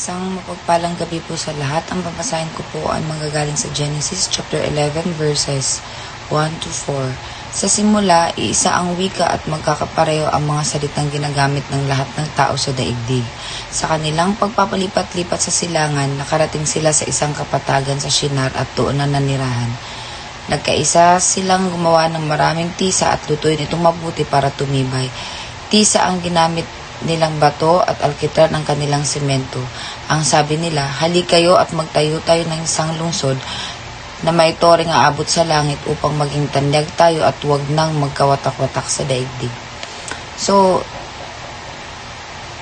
Isang mapagpalang gabi po sa lahat. Ang babasahin ko po ay manggagaling sa Genesis chapter 11 verses 1 to 4. Sa simula, iisa ang wika at magkakapareho ang mga salitang ginagamit ng lahat ng tao sa daigdig. Sa kanilang pagpapalipat-lipat sa silangan, nakarating sila sa isang kapatagan sa Shinar at doon na nanirahan. Nagkaisa silang gumawa ng maraming tisa at lutuin itong mabuti para tumibay. Tisa ang ginamit nilang bato at alkitar ng kanilang semento. Ang sabi nila, hali kayo at magtayo tayo ng isang lungsod na may toring aabot sa langit upang maging tanyag tayo at huwag nang magkawatak-watak sa daigdig. So,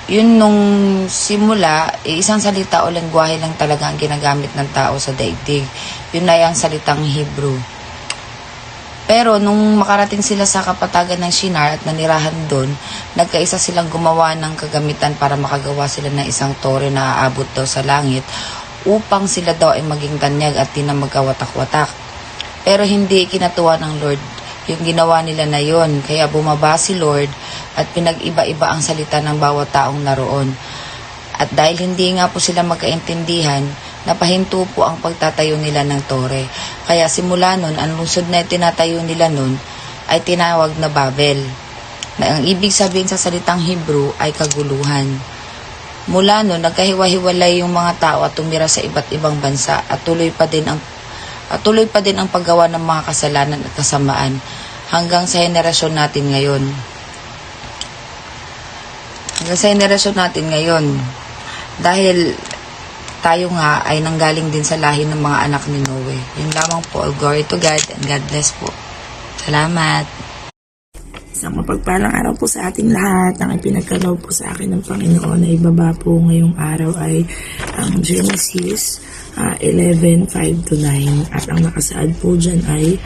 yun nung simula, eh, isang salita o lengguwahe lang talaga ang ginagamit ng tao sa daigdig. Yun ay ang salitang Hebrew. Pero nung makarating sila sa kapatagan ng Shinar at nanirahan doon, nagkaisa silang gumawa ng kagamitan para makagawa sila ng isang tore na aabot daw sa langit upang sila daw ay maging tanyag at di na magkawatak-watak. Pero hindi kinatuwa ng Lord yung ginawa nila na yon. Kaya bumaba si Lord at pinag-iba-iba ang salita ng bawat taong naroon. At dahil hindi nga po sila magkaintindihan, napahinto po ang pagtatayo nila ng tore. Kaya simula nun, ang lungsod na tinatayo nila nun ay tinawag na Babel. Na ang ibig sabihin sa salitang Hebrew ay kaguluhan. Mula nun, nagkahiwa-hiwalay yung mga tao at tumira sa iba't ibang bansa at tuloy pa din ang at tuloy pa din ang paggawa ng mga kasalanan at kasamaan hanggang sa henerasyon natin ngayon. Hanggang sa henerasyon natin ngayon. Dahil tayo nga ay nanggaling din sa lahi ng mga anak ni Noe. Yun lamang po. Glory to God and God bless po. Salamat. Isang mapagpalang araw po sa ating lahat. Ang ipinagkaloob po sa akin ng Panginoon ay ibaba po ngayong araw ay ang Genesis ah, 11, 5 to 9. At ang nakasaad po dyan ay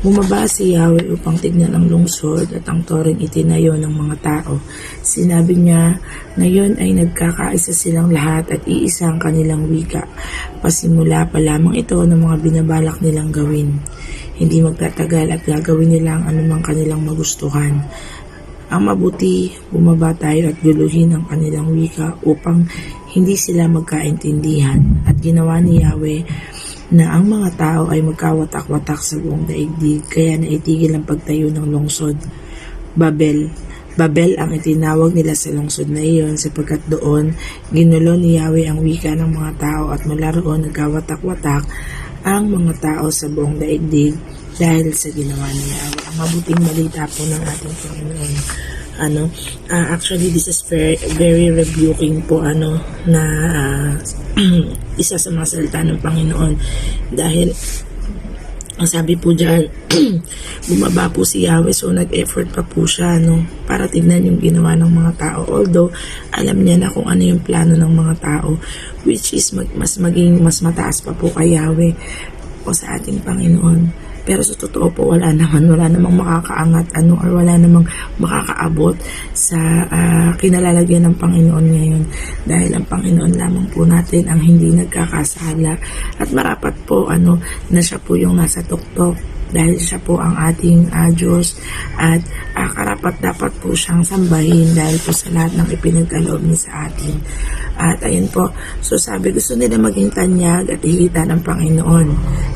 Bumaba si Yahweh upang tignan ang lungsod at ang toring itinayo ng mga tao. Sinabi niya, ngayon ay nagkakaisa silang lahat at iisa ang kanilang wika. Pasimula pa lamang ito ng mga binabalak nilang gawin. Hindi magtatagal at gagawin nila ang anumang kanilang magustuhan. Ang mabuti, bumaba tayo at guluhin ang kanilang wika upang hindi sila magkaintindihan. At ginawa ni Yahweh na ang mga tao ay magkawatak-watak sa buong daigdig kaya naitigil ang pagtayo ng lungsod. Babel. Babel ang itinawag nila sa lungsod na iyon sapagkat doon ginulo ni Yahweh ang wika ng mga tao at mula roon nagkawatak-watak ang mga tao sa buong daigdig dahil sa ginawa ni Yahweh. Ang mabuting balita po ng ating Panginoon ano ah, actually this is very, very rebuking po ano na ah, isa sa mga salita ng Panginoon dahil ang sabi po dyan, bumaba po si Yahweh so nag-effort pa po siya no, para tignan yung ginawa ng mga tao. Although, alam niya na kung ano yung plano ng mga tao which is mag, mas maging mas mataas pa po kay Yahweh o sa ating Panginoon. Pero sa totoo po, wala naman, wala namang makakaangat ano or wala namang makakaabot sa ah, kinalalagyan ng Panginoon ngayon. Dahil ang Panginoon lamang po natin ang hindi nagkakasala. At marapat po ano, na siya po yung nasa tuktok dahil siya po ang ating ah, Diyos at ah, karapat dapat po siyang sambahin dahil po sa lahat ng ipinagkaloob niya sa atin. At ayun po, so sabi gusto nila maging tanyag at higitan ng Panginoon.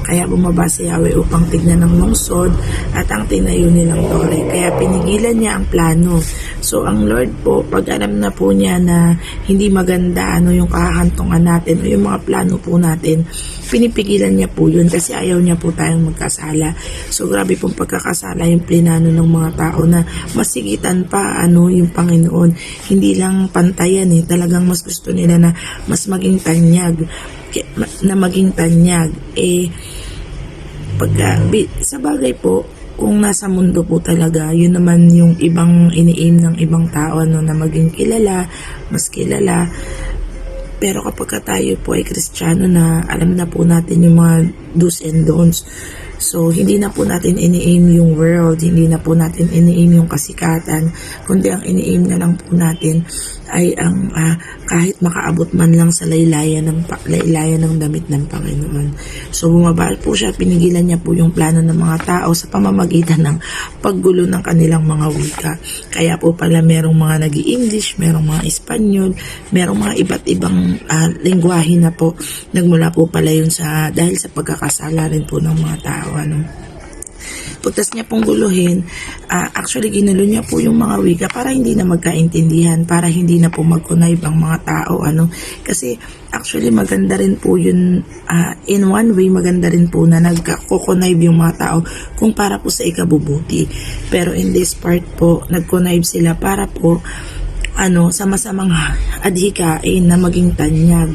Kaya bumaba si Yahweh upang tignan ng lungsod at ang tinayo nilang tore. Kaya pinigilan niya ang plano. So ang Lord po, pag alam na po niya na hindi maganda ano yung kahantungan natin o yung mga plano po natin, pinipigilan niya po yun kasi ayaw niya po tayong magkasala. So grabe pong pagkakasala yung plinano ng mga tao na masigitan pa ano yung Panginoon. Hindi lang pantayan eh, talagang mas gusto nila na mas maging tanyag na maging tanyag eh pagka sa bagay po kung nasa mundo po talaga yun naman yung ibang ini-aim ng ibang tao ano, na maging kilala mas kilala. Pero kapag ka tayo po ay kristyano na alam na po natin yung mga do's and don'ts. So, hindi na po natin ini-aim yung world, hindi na po natin ini-aim yung kasikatan, kundi ang ini-aim na lang po natin ay ang ah, kahit makaabot man lang sa laylayan ng, laylayan ng damit ng Panginoon. So, bumaba po siya, pinigilan niya po yung plano ng mga tao sa pamamagitan ng paggulo ng kanilang mga wika. Kaya po pala merong mga nag english merong mga Espanyol, merong mga iba't ibang ah, lingwahe na po. Nagmula po pala yun sa, dahil sa pagkakasala rin po ng mga tao. Ano pagtas niya pong guluhin, ah, actually ginulo niya po yung mga wika para hindi na magkaintindihan, para hindi na po mag-connive ang mga tao. Ano? Kasi actually maganda rin po yun, ah, in one way maganda rin po na nagka-connive yung mga tao kung para po sa ikabubuti. Pero in this part po, nag-connive sila para po ano, sa masamang adhikain na maging tanyag.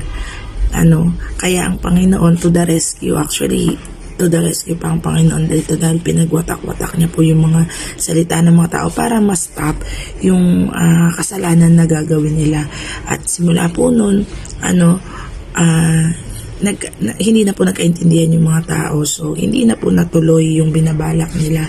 Ano, kaya ang Panginoon to the rescue actually to the rescue pa ang Panginoon dito dahil pinagwatak-watak niya po yung mga salita ng mga tao para ma-stop yung ah, kasalanan na gagawin nila. At simula po nun, ano, ah, nag, na- hindi na po nagkaintindihan yung mga tao. So, hindi na po natuloy yung binabalak nila.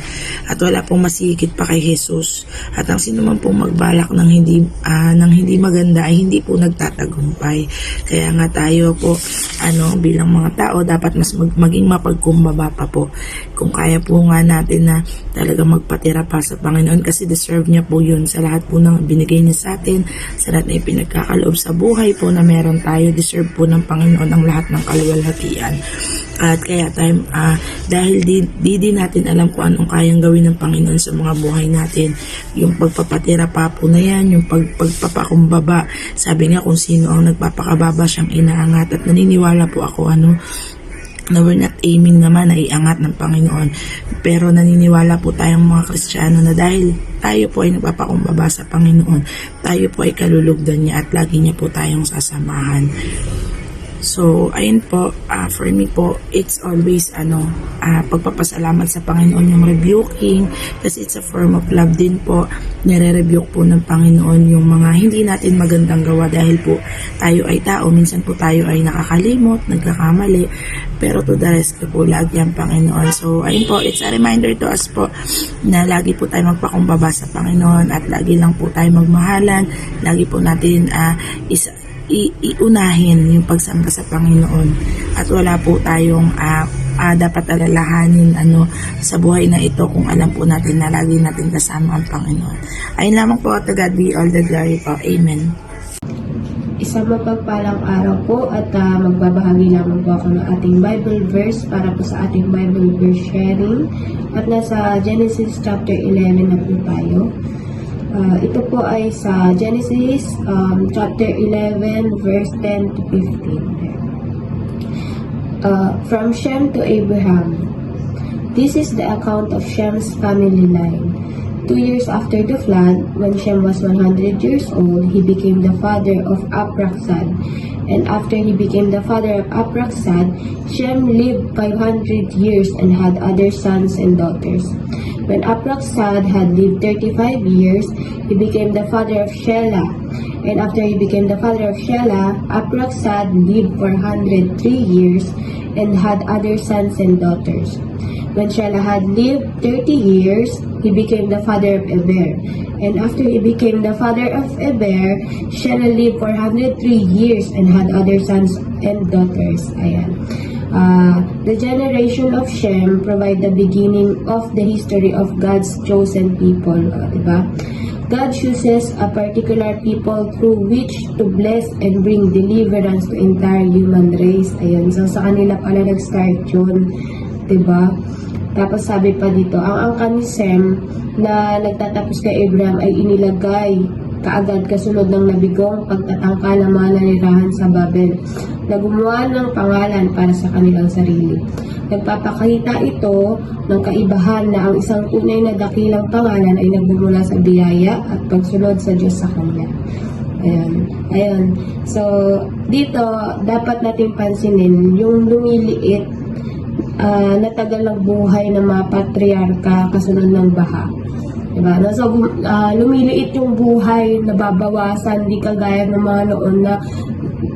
At wala pong masikit pa kay Jesus. At ang sino man pong magbalak ng hindi, ah, ng hindi maganda ay hindi po nagtatagumpay. Kaya nga tayo po, ano, bilang mga tao, dapat mas mag, maging mapagkumbaba pa po. Kung kaya po nga natin na talaga magpatira pa sa Panginoon kasi deserve niya po yun sa lahat po ng binigay niya sa atin, sa lahat na ipinagkakaloob sa buhay po na meron tayo, deserve po ng Panginoon ang lahat ng kaluwalhatian. At kaya tayo, ah, dahil di, di din natin alam kung anong kayang gawin ng Panginoon sa mga buhay natin, yung pagpapatira pa po na yan, yung pag, pagpapakumbaba, sabi nga kung sino ang nagpapakababa siyang inaangat at naniniwala po ako ano, na we're not aiming naman na iangat ng Panginoon. Pero naniniwala po tayong mga Kristiyano na dahil tayo po ay nagpapakumbaba sa Panginoon, tayo po ay kalulugdan niya at lagi niya po tayong sasamahan. So, ayun po, ah, for me po, it's always, ano, ah, pagpapasalamat sa Panginoon yung rebuking kasi it's a form of love din po. Nire-rebuke po ng Panginoon yung mga hindi natin magandang gawa dahil po tayo ay tao. Minsan po tayo ay nakakalimot, nagkakamali, pero to the rescue po lagi ang Panginoon. So, ayun po, it's a reminder to us po na lagi po tayo magpakumbaba sa Panginoon at lagi lang po tayo magmahalan, lagi po natin ah, isa, i- iunahin yung pagsamba sa Panginoon at wala po tayong ah, ah, dapat alalahanin ano sa buhay na ito kung alam po natin na lagi natin kasama ang Panginoon. Ayun lamang po to God be all the glory po. Amen. Isang mapagpalang araw po at ah, magbabahagi lamang po ako ng ating Bible verse para po sa ating Bible verse sharing. At nasa Genesis chapter 11 na po tayo. Ah, ito po ay sa Genesis um, chapter 11 verse 10 to 15. Uh, from Shem to Abraham. This is the account of Shem's family line. Two years after the flood, when Shem was 100 years old, he became the father of Apraxad. And after he became the father of Apraxad, Shem lived 500 years and had other sons and daughters. When Apraxad had lived 35 years, he became the father of Shelah. And after he became the father of Shelah, Apraxad lived for 103 years and had other sons and daughters. When Shelah had lived 30 years, he became the father of Eber. And after he became the father of Eber, Shelah lived for 103 years and had other sons and daughters. Ayan. Uh, the generation of Shem provide the beginning of the history of God's chosen people. Uh, diba? God chooses a particular people through which to bless and bring deliverance to entire human race. Ayun. So, sa kanila pala nag-start yun. 'di ba? Tapos sabi pa dito, ang angka ni Sem na nagtatapos kay Abraham ay inilagay kaagad kasunod ng nabigong pagtatangka ng mga nanirahan sa Babel na gumawa ng pangalan para sa kanilang sarili. Nagpapakita ito ng kaibahan na ang isang tunay na dakilang pangalan ay nagmumula sa biyaya at pagsunod sa Diyos sa Kanya. Ayan. Ayan. So, dito, dapat natin pansinin yung lumiliit ah, natagal ng buhay ng mga patriarka kasunod ng baha. Diba? Gum- ah, lumiliit yung buhay, nababawasan, di kagaya ng mga noon na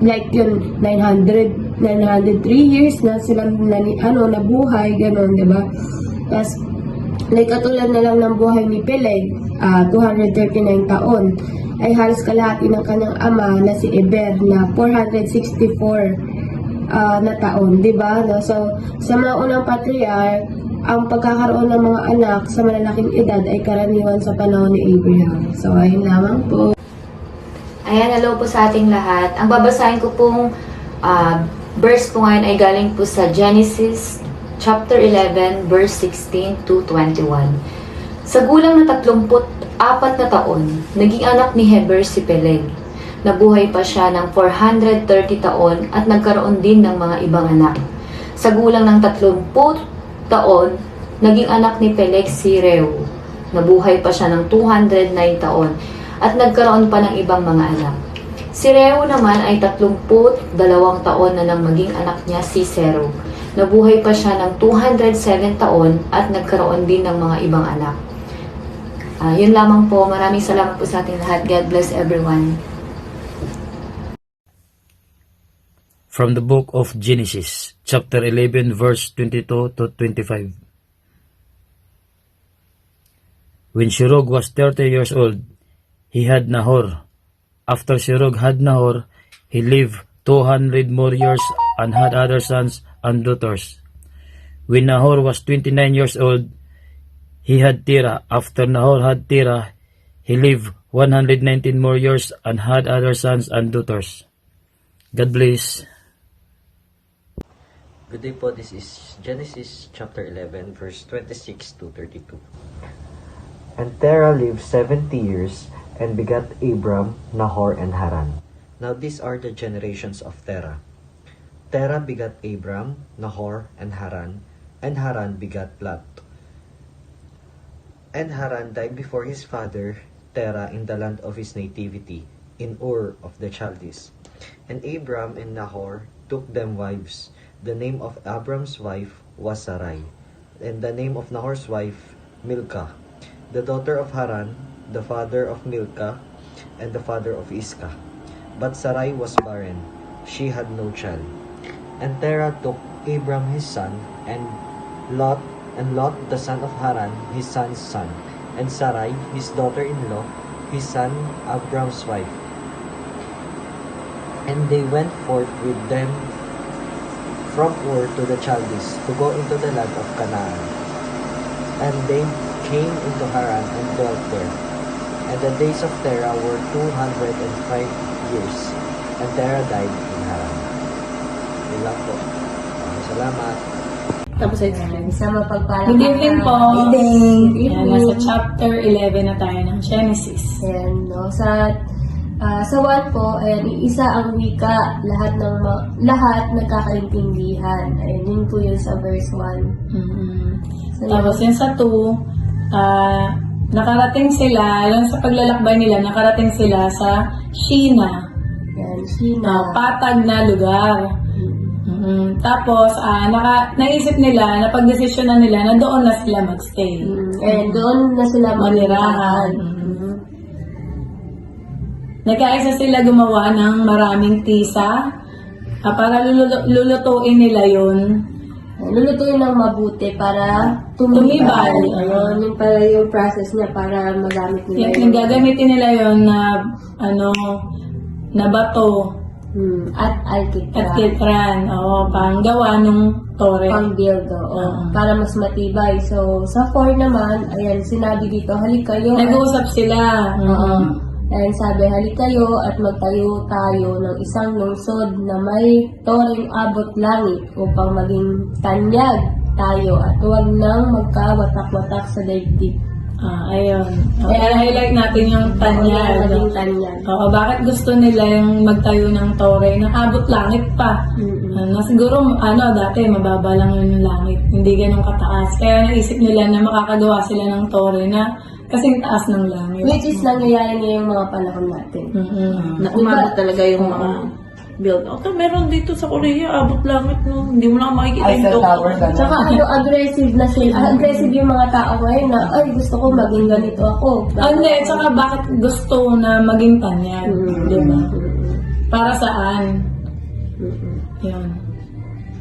like yun, 900, 903 years na silang nani, ano, nabuhay, ganun, di ba? Tapos, like katulad na lang ng buhay ni Peleg, ah, 239 taon, ay halos kalahati ng kanyang ama na si Eber na 464 ah, na taon, di ba? So, sa mga unang patriarch, ang pagkakaroon ng mga anak sa malalaking edad ay karaniwan sa panahon ni Abraham. So, ayun lamang po. Ayan, hello po sa ating lahat. Ang babasahin ko pong ah, verse po ngayon ay galing po sa Genesis chapter 11 verse 16 to 21. Sa gulang na 34 na taon, naging anak ni Heber si Peleg. Nabuhay pa siya ng 430 taon at nagkaroon din ng mga ibang anak. Sa gulang ng 30 taon, naging anak ni Peleg si Reu. Nabuhay pa siya ng 209 taon at nagkaroon pa ng ibang mga anak. Si Reu naman ay 32 taon na nang maging anak niya si Zero. Nabuhay pa siya ng 207 taon at nagkaroon din ng mga ibang anak. Ah, yun lamang po. Maraming salamat po sa ating lahat. God bless everyone. From the book of Genesis, chapter 11, verse 22 to 25. When Shirog was 30 years old, he had Nahor. After Shirog had Nahor, he lived 200 more years and had other sons and daughters. When Nahor was 29 years old, he had Tira. After Nahor had Tira, he lived 119 more years and had other sons and daughters. God bless. Good day po, this is Genesis chapter 11 verse 26 to 32. And Terah lived 70 years and begat Abram, Nahor, and Haran. Now these are the generations of Terah. Terah begat Abram, Nahor, and Haran, and Haran begat Lot. And Haran died before his father, Terah, in the land of his nativity, in Ur of the Chaldees. And Abram and Nahor took them wives. The name of Abram's wife was Sarai, and the name of Nahor's wife, Milcah, the daughter of Haran, the father of Milcah, and the father of Iscah. But Sarai was barren, she had no child. And Terah took Abram his son, and Lot, and Lot the son of Haran, his son's son, and Sarai, his daughter-in-law, his son Abram's wife. And they went forth with them from Ur to the Chaldees to go into the land of Canaan. And they came into Haran and dwelt there. And the days of Terah were 205 years. And Terah died in Haran. Yun lang po. Maraming Salamat. Tapos ay sa mapagpalang Good evening po. Good evening. Ayan, nasa chapter 11 na tayo ng Genesis. Ayan, no? Sa ah, sa 1 po, ayan, isa ang wika, lahat ng ma- lahat nagkakaintindihan. Ayan, yun po yun sa verse 1. Mhm. So, Tapos yun sa 2, ah, nakarating sila, yun sa paglalakbay nila, nakarating sila sa Shina, Ayan, na Shina. patag na lugar. Mhm. Tapos, ah, naka, naisip nila, napag-desisyon na nila na doon na sila magstay. Mm, Ayan, doon na sila Manirahan. Mhm. Nagkaisa sila gumawa ng maraming tisa ah, para lulu- lulutuin nila yun. Lulutuin ng mabuti para tumibay. Tumibay. Ayun, yun pala yung process niya para magamit nila Yung, yung gagamitin nila yon na ano na bato Hmm, at alkitra. at kitran o panggawa ng tore. pang build oo, Oo. para mas matibay. So, sa 4 naman, ayan, sinabi dito, halik kayo. at- Nag-uusap sila. Oo. Mhm. Ayan, sabi, halik kayo at magtayo tayo ng isang lungsod na may toreng abot langit upang maging tanyag tayo at huwag nang magkawatak-watak sa daigdig. Ah, ayun. Kaya highlight natin yung tanyag. Maging tanyag. Oo, bakit gusto nila yung magtayo ng tore na abot langit pa? Mm-mm. Ano, siguro, ano, dati mababa lang yun yung langit. Hindi ganun kataas. Kaya naisip nila na makakagawa sila ng tore na kasing taas ng langit. Which is nangyayari ngayong mga panahon natin. Mm-mm. na umabot talaga yung mga build out. meron dito sa Korea, abot langit no. Hindi mo lang makikita yung tower. Tsaka ano, aggressive na sila. Aggressive yung mga tao ngayon na, ay, gusto ko maging ganito ako. Ah, Hindi, tsaka bakit gusto na maging tanyag, Mm. di ba? para saan. Yun.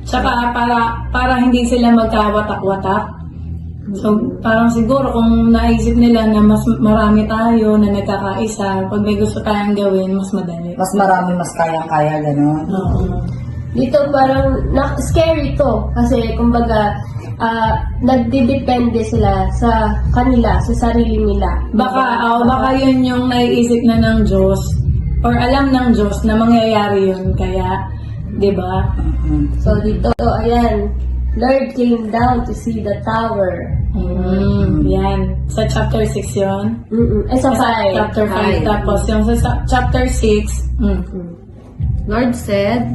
Tsaka para, para hindi sila magkawatak-watak. So, parang siguro kung naisip nila na mas marami tayo na nagkakaisa, pag may gusto tayong gawin, mas madali. Mas marami, mas kayang-kaya, gano'n. Oo. Dito parang na, scary to kasi kumbaga ah, nagdidepende sila sa kanila, sa sarili nila. Baka, oh, baka yun yung naiisip na ng Diyos or alam ng Diyos na mangyayari yun. Kaya, di ba? So dito, ayan, Lord came down to see the tower. Mm, yan. Sa chapter 6 yun. Mm-mm. Eh, sa Sa 5. chapter 5. Tapos yung sa sa chapter 6, mm, Lord said,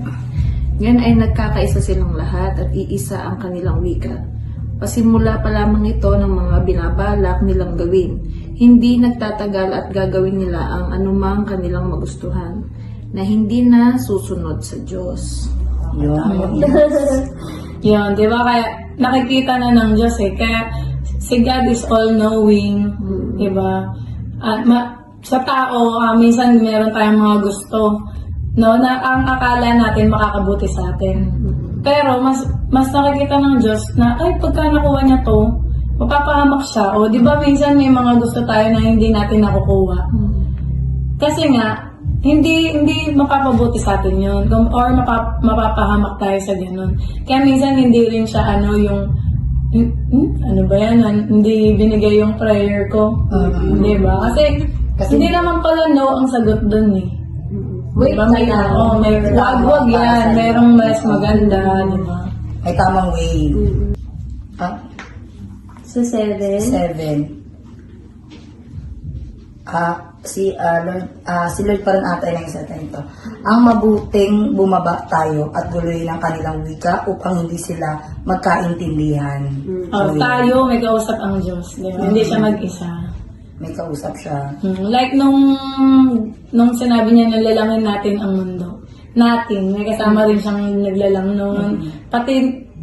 Ngayon ay nagkakaisa silang lahat at iisa ang kanilang wika. Pasimula pa lamang ito ng mga binabalak nilang gawin. Hindi nagtatagal at gagawin nila ang anumang kanilang magustuhan na hindi na susunod sa Diyos. Yun. yun, di ba? Kaya nakikita na ng Diyos eh. Kaya si God is all-knowing, di ba? At ma- sa tao, ah, minsan meron tayong mga gusto no na ang akala natin makakabuti sa atin. Pero mas mas nakikita ng Diyos na ay pagka nakuha niya to, mapapahamak siya. O di ba minsan may mga gusto tayo na hindi natin nakukuha. Kasi nga hindi hindi mapapabuti sa atin 'yon Kung- or mapa, mapapahamak tayo sa ganun. Kaya minsan hindi rin siya ano yung Hmm, hmm, ano ba yan? An- Hindi binigay yung prayer ko. Di ba? Kasi, hindi naman pala no ang sagot dun eh. Wait, Diba? May, oh, may wag wag yan. Merong mas maganda, di ba? May tamang way. Ah, Sa 7. seven. Ah, si ah, Lord, ah, si Lord pa rin ata yung nagsalita nito. Ang mabuting bumaba tayo at guluhin ang kanilang wika upang hindi sila magkaintindihan. Oh, So, yun. tayo, may kausap ang Diyos. Di ba? Hindi siya mag-isa. May kausap siya. Hmm, Like nung nung sinabi niya na lalangin natin ang mundo. Natin, may kasama rin siyang naglalang noon. Pati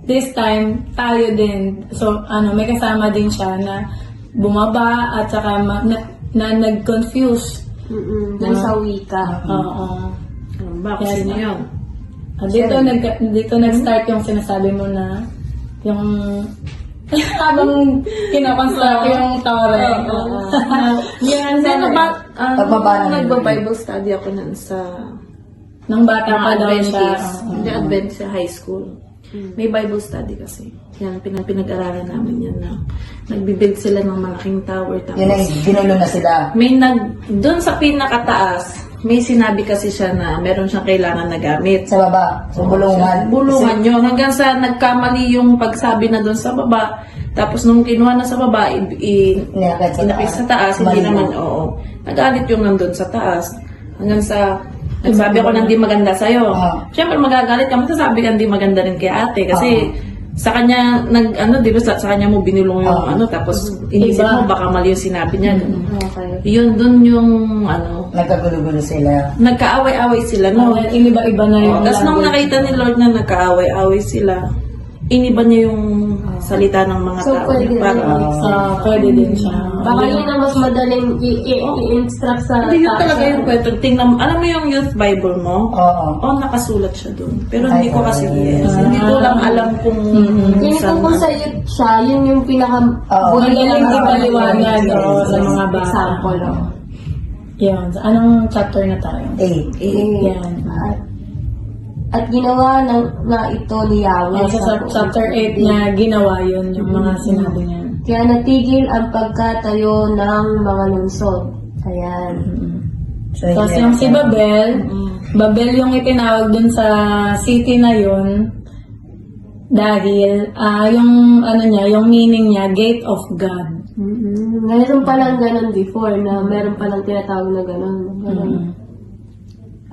this time, tayo din. So, ano, may kasama din siya na bumaba at saka ma- na, na nag-confuse. Mm-mm. Dun sa wika. Oo. Um, bakit Yes, sino ma'am. yun? Ah, dito, nag, dito nag-start yung sinasabi mo na yung habang kinoconstruct yung tore. Oo. Yan, ano ba? Um, Pagbaba ng Nagba-Bible study ako nun sa Nung bata pa daw siya. Adventist. Hindi, Adventist sa high school. May Bible study kasi. Yan, pinag pinag-aralan namin yan na nagbibuild sila ng malaking tower. Tapos, Yun ay ginulo na sila. may nag, doon sa pinakataas, may sinabi kasi siya na meron siyang kailangan na gamit. Sa baba, sa bulungan. Bulungan yun. Hanggang sa nagkamali yung pagsabi na doon sa baba. Tapos nung kinuha na sa baba, i, i- Inakit sa taas. hindi naman, oo. Nagalit yung nandun sa taas. Hanggang sa, nagsabi ako na hindi maganda sa'yo. Ah. Siyempre magagalit ka, magsasabi ka hindi maganda rin kay ate. Kasi, sa kanya, nag, ano, di ba, sa, sa kanya mo binulong yung Ah. ano, tapos inisip Iba. mo, baka mali yung sinabi niya. Okay. Yun, dun yung, ano, Nagkagulo-gulo sila. nagkaaway-away sila, no? No, iniba-iba na yung Tapos nung nakita ni Lord na nagkaaway-away sila, iniba niya yung salita ng mga So, tao. pwede Parang, rin. Ah, pwede din siya. Baka yun ang mas madaling i-instruct sa hindi yun talaga yung kwento. Tingnan mo, alam mo yung youth Bible mo? Oo. Oo, nakasulat siya doon. Pero hindi ko kasi yes. Hindi ko lang alam kung Yun saan. kung kung sa youth siya, yun yung pinaka Oo. Magaling ipaliwanag oh, sa mga bata. example. Oh. Yan. Anong chapter na tayo? Eight. Yan. At, ginawa ng, na ito ni Yahweh sa buong chapter 8 daigdig. niya, ginawa yun, yung mga sinabi niya. Kaya natigil ang pagkatayo ng mga lungsod. Ayan. So, Tapos yung si Babel, Babel yung itinawag dun sa city na yun dahil ah yung ano niya, yung meaning niya, Gate of God. mm Meron palang ganun before na meron palang tinatawag na ganun. ganun.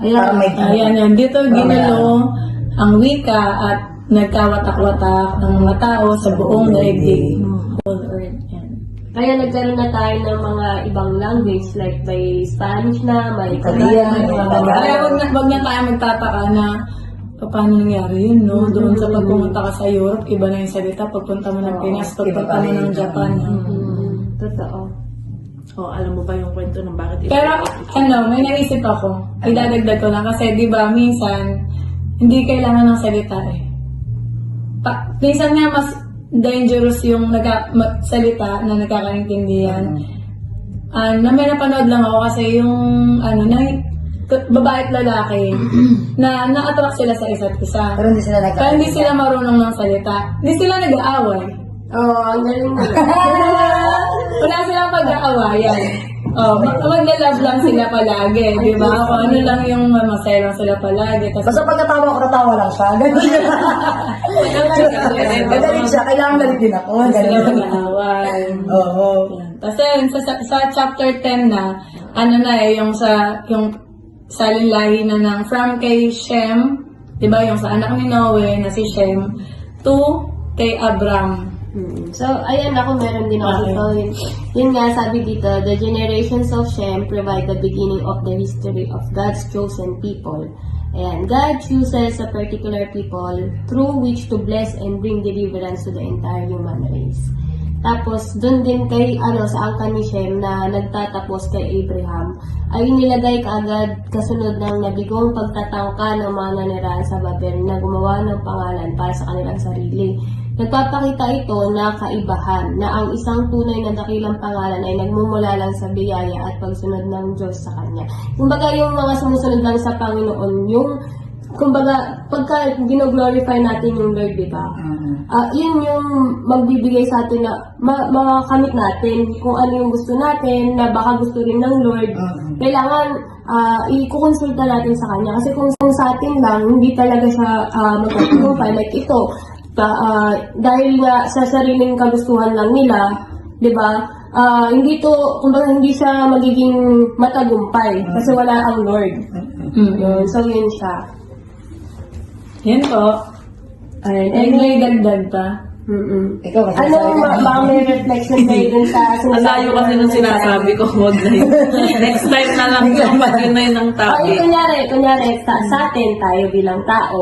Ayan. May Ayan yan. Dito ginulo ang wika at nagkawatak-watak ang mga tao sa buong daigdig. Whole earth. Yan. Kaya nagkaroon na tayo ng mga ibang language like may Spanish na, may Korean, may Tagalog. Kaya wag na, wag na tayo magtataka na paano nangyari yun, no? Doon sa pagpumunta ka sa Europe, iba na yung salita. Pagpunta mo ng Pinas, pagpunta mo ng Japan. Mm, Totoo. O, alam mo ba yung kwento ng bakit ito? Pero, ano, may naisip ako. Idadagdag ko lang kasi, di ba, minsan, hindi kailangan ng salita eh. Pa, minsan nga, mas dangerous yung nagka, ma- salita na nagkakaintindihan. Ah, na may napanood lang ako kasi yung, ano, na, babae at lalaki, na na-attract sila sa isa't isa. Pero hindi sila nag Pero hindi sila marunong ng salita. Hindi sila nag-aaway. Oh, ang galing mo. Wala silang pag-aawayan. Oh, mag- magla-love lang sila palagi, di ba? Kung ano lang yung masaya lang sila palagi. Tapos, Basta pagkatawa ko, natawa lang siya. Ganun. Magaling siya. Kailangan galit din ako. sila Ganun. mag-aaway. Oo. Tapos yun, sa, sa, sa chapter 10 na, ano na eh, yung sa, yung salinlahi na ng from kay Shem, di ba, yung sa anak ni Noe na si Shem, to kay Abram. Hmm. So, ayan ako, meron din ako Okay. Yun, yun nga, sabi dito, the generations of Shem provide the beginning of the history of God's chosen people. Ayan, God chooses a particular people through which to bless and bring deliverance to the entire human race. Tapos, doon din kay, ano, sa angkan ni Shem na nagtatapos kay Abraham, ay nilagay kaagad kasunod ng nabigong pagtatangka ng mga nanirahan sa Babel na gumawa ng pangalan para sa kanilang sarili. Nagpapakita ito na kaibahan na ang isang tunay na dakilang pangalan ay nagmumula lang sa biyaya at pagsunod ng Diyos sa Kanya. Kumbaga yung mga sumusunod lang sa Panginoon, yung kumbaga pagka gino-glorify natin yung Lord, di ba? Ah, yun yung magbibigay sa atin na ma- makakamit natin kung ano yung gusto natin na baka gusto rin ng Lord. Kailangan ah, i-consulta natin sa kanya kasi kung, sa atin lang hindi talaga siya uh, magtatagumpay like ito pa, ah, dahil nga sa sariling kagustuhan lang nila, 'di ba? Ah, hindi to kumbaga hindi siya magiging matagumpay kasi wala ang Lord. Yun, so yun siya. Yan po. Ayun, Eh, may dagdag pa. Mm-mm. Ikaw kasi Ano, sabi ma- ka- baka may reflection kayo dun sa Ang layo kasi nung sinasabi ko, wag na yun. Next time na lang yung pag yun na yun ang topic. yung kunyari, kunyari, sa, sa atin, tayo bilang tao,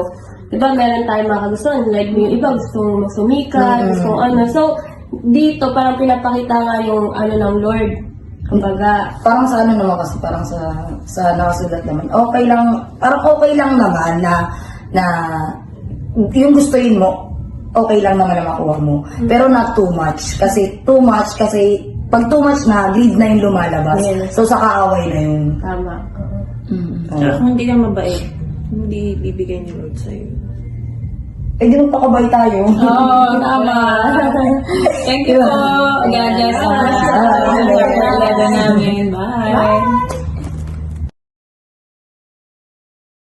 di ba meron tayong mga kagustuhan, like yung iba gustong magsumika, gustong ano, so, dito parang pinapakita nga yung ano ng Lord. Kumbaga, parang sa ano naman kasi parang sa sa nakasulat naman okay lang parang okay lang naman na na yung gustuin mo okay lang naman na makuha mo pero not too much kasi too much kasi pag too much na greed na yung lumalabas Yes. so sa kaaway na yun tama. Tsaka kung hindi ka mabait, hindi bibigay ni Lord sa'yo. Eh, di magpakabay tayo. Oo, oh, tama. Thank you po. God bless us. Salamat sa namin. Bye. Bye.